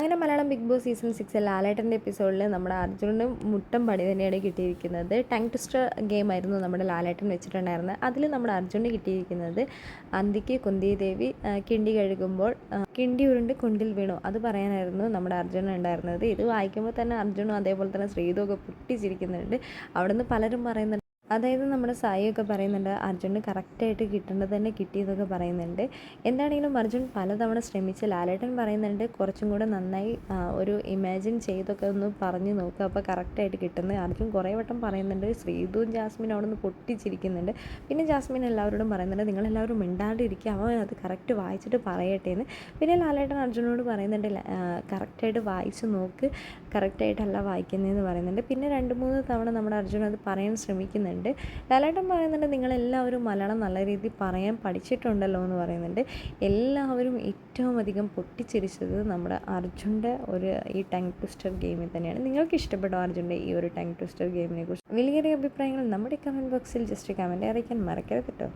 അങ്ങനെ Malayalam Bigg Boss season six ലാലേട്ടന്റെ എപ്പിസോഡിൽ നമ്മുടെ അർജുനന് മുട്ടം പണി തന്നെയാണ് കിട്ടിയിരിക്കുന്നത്. ടങ് ട്വിസ്റ്റർ ഗെയിം ആയിരുന്നു നമ്മുടെ ലാലേട്ടൻ വെച്ചിട്ടുണ്ടായിരുന്നത്. അതിൽ നമ്മുടെ അർജുനന് കിട്ടിയിരിക്കുന്നത് അന്തിക്ക് കുന്തി ദേവി കിണ്ടി കഴുകുമ്പോൾ കിണ്ടി ഉരുണ്ട് കുണ്ടിൽ വീണു. അത് പറയാനായിരുന്നു നമ്മുടെ അർജുനൻ ഉണ്ടായിരുന്നത്. ഇത് വായിക്കുമ്പോൾ തന്നെ അർജുനും അതേപോലെ തന്നെ ശ്രീതും ഒക്കെ പൊട്ടിച്ചിരിക്കുന്നുണ്ട്. അവിടെ നിന്ന് പലരും പറയുന്നുണ്ട് അതായത് നമ്മുടെ സായിയൊക്കെ പറയുന്നുണ്ട് അർജുന് കറക്റ്റായിട്ട് കിട്ടേണ്ടത് തന്നെ കിട്ടിയതൊക്കെ പറയുന്നുണ്ട്. എന്താണെങ്കിലും അർജുൻ പലതവണ ശ്രമിച്ച് ലാലേട്ടൻ പറയുന്നുണ്ട് കുറച്ചും കൂടെ നന്നായി ഒരു ഇമാജിൻ ചെയ്തൊക്കെ ഒന്ന് പറഞ്ഞു നോക്കുക അപ്പോൾ കറക്റ്റായിട്ട് കിട്ടുന്നത് അർജുൻ കുറേ വട്ടം പറയുന്നുണ്ട് ശ്രീതുവും ജാസ്മിൻ അവിടെ നിന്ന് പൊട്ടിച്ചിരിക്കുന്നുണ്ട്. പിന്നെ ജാസ്മിൻ എല്ലാവരോടും പറയുന്നുണ്ട് നിങ്ങളെല്ലാവരും മിണ്ടാണ്ടിരിക്കുക അവൻ അത് കറക്റ്റ് വായിച്ചിട്ട് പറയട്ടെ എന്ന്. പിന്നെ ലാലേട്ടൻ അർജുനോട് പറയുന്നുണ്ട് കറക്റ്റായിട്ട് വായിച്ച് നോക്ക് കറക്റ്റായിട്ടല്ല വായിക്കുന്നതെന്ന് പറയുന്നുണ്ട്. പിന്നെ രണ്ട് മൂന്ന് തവണ നമ്മുടെ അർജുൻ അത് പറയാൻ ശ്രമിക്കുന്നുണ്ട്. ലാലേട്ടൻ പറയുന്നുണ്ട് നിങ്ങളെല്ലാവരും മലയാളം നല്ല രീതിയിൽ പറയാൻ പഠിച്ചിട്ടുണ്ടല്ലോ എന്ന് പറയുന്നുണ്ട്. എല്ലാവരും ഏറ്റവും അധികം പൊട്ടിച്ചിരിച്ചത് നമ്മുടെ അർജുന്റെ ഒരു ഈ ടങ് ട്വിസ്റ്റർ ഗെയിമിൽ തന്നെയാണ്. നിങ്ങൾക്ക് ഇഷ്ടപ്പെട്ടോ അർജുന്റെ ഈ ഒരു ടങ് ട്വിസ്റ്റർ ഗെയിമിനെ കുറിച്ച്? വലിയ അഭിപ്രായങ്ങൾ നമ്മുടെ കമന്റ് ബോക്സിൽ ജസ്റ്റ് കമന്റ് അറിയിക്കാൻ മറക്കരുത് കേട്ടോ.